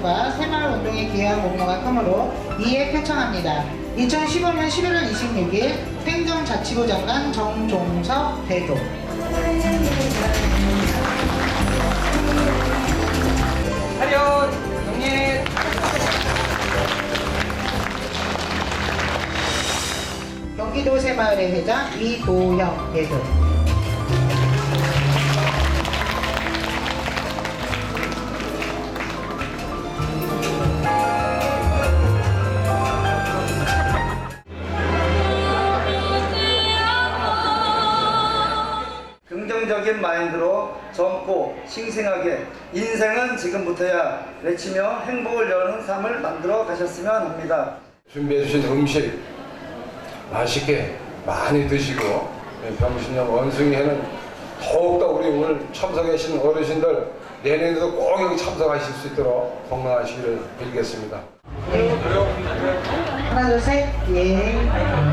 운동과 새마을 운동에 기여한 공로가 크므로 이에 표창합니다. 2015년 11월 26일 행정자치부 장관 정종석 대도. 하려 영예 경기도 새마을의 회장 이도영 대도. 긍정적인 마인드로 젊고 싱싱하게 인생은 지금부터야 외치며 행복을 여는 삶을 만들어 가셨으면 합니다. 준비해 주신 음식 맛있게 많이 드시고 병신령 원숭이회는 더욱더 우리 오늘 참석해 주신 어르신들 내년에도 꼭 여기 참석하실 수 있도록 건강하시기를 빌겠습니다. 하나, 둘, 셋. 예.